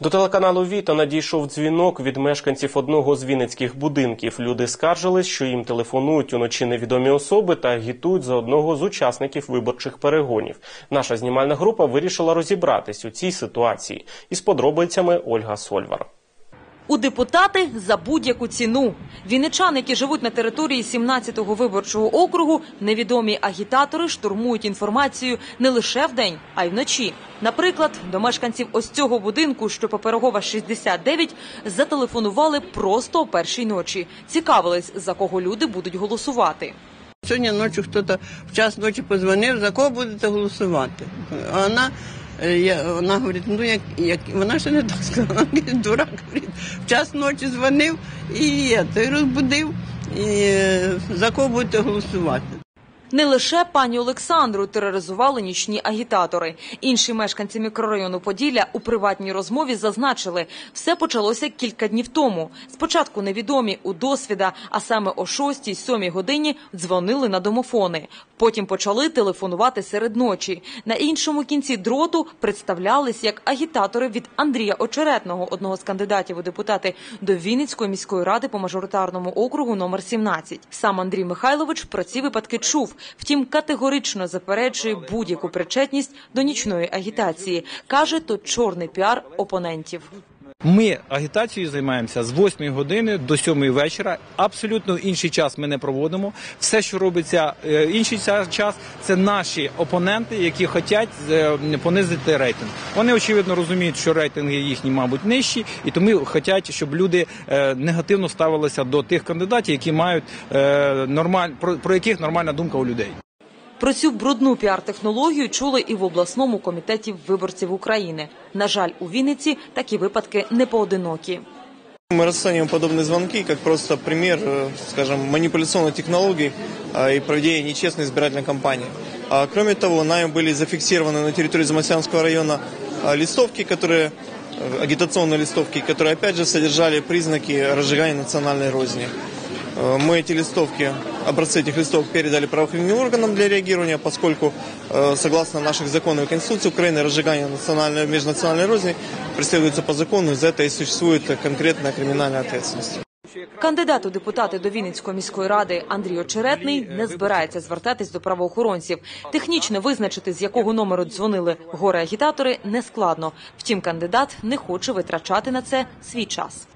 До телеканалу Віта надійшов дзвінок від мешканців одного з вінницьких будинків. Люди скаржились, що їм телефонують уночі невідомі особи та агітують за одного з учасників виборчих перегонів. Наша знімальна група вирішила розібратись у цій ситуації. Із подробицями Ольга Сольвар. У депутати за будь-яку ціну. Вінничани, які живуть на території 17-го виборчого округу, невідомі агітатори штурмують інформацію не лише вдень, а й вночі. Наприклад, до мешканців ось цього будинку, що по Пирогова 69, зателефонували просто о першій ночі. Цікавились, за кого люди будуть голосувати. Сьогодні ночі хтось в час ночі позвонив, за кого будете голосувати. А вона, я, вона говорить, ну як, як вона ще не так сказала, вона дурак говорить, в час ночі дзвонив і я той розбудив, і е, за кого будете голосувати. Не лише пані Олександру тероризували нічні агітатори. Інші мешканці мікрорайону Поділля у приватній розмові зазначили, все почалося кілька днів тому. Спочатку невідомі у досвіда, а саме о 6-7 годині дзвонили на домофони. Потім почали телефонувати серед ночі. На іншому кінці дроту представлялись як агітатори від Андрія Очеретного, одного з кандидатів у депутати до Вінницької міської ради по мажоритарному округу номер 17. Сам Андрій Михайлович про ці випадки чув. Втім, категорично заперечує будь-яку причетність до нічної агітації. каже, то чорний піар опонентів. Ми агітацією займаємося з 8 години до 7 вечора. Абсолютно інший час ми не проводимо. Все, що робиться е, інший час, це наші опоненти, які хочуть е, понизити рейтинг. Вони очевидно розуміють, що рейтинги їхні, мабуть, нижчі, і тому хочуть, щоб люди е, негативно ставилися до тих кандидатів, які мають нормаль про яких нормальна думка у людей. Про цю брудну піар-технологію чули і в обласному комітеті виборців України. На жаль, у Вінниці такі випадки не поодинокі. Мы расцениваем подобные звонки как просто пример, э, скажем, манипуляционных технологий а, и проведения нечестной избирательной кампании. А, Кроме того, нами были зафиксированы на территории Замасянского района а, листовки, которые, э, агитационные листовки, которые опять же содержали признаки разжигания национальной розни. Э, Мы эти листовки, образцы этих листовок передали правоохранительным органам для реагирования, поскольку, э, согласно наших законов и Конституции Украины, разжигание национальной, межнациональной розни преследуется по закону, и за это и существует э, конкретная криминальная ответственность. Кандидат у депутати до Вінницької міської ради Андрій Очеретний не збирається звертатись до правоохоронців. Технічно визначити, з якого номеру дзвонили горе агітатори, нескладно. Втім, кандидат не хоче витрачати на це свій час.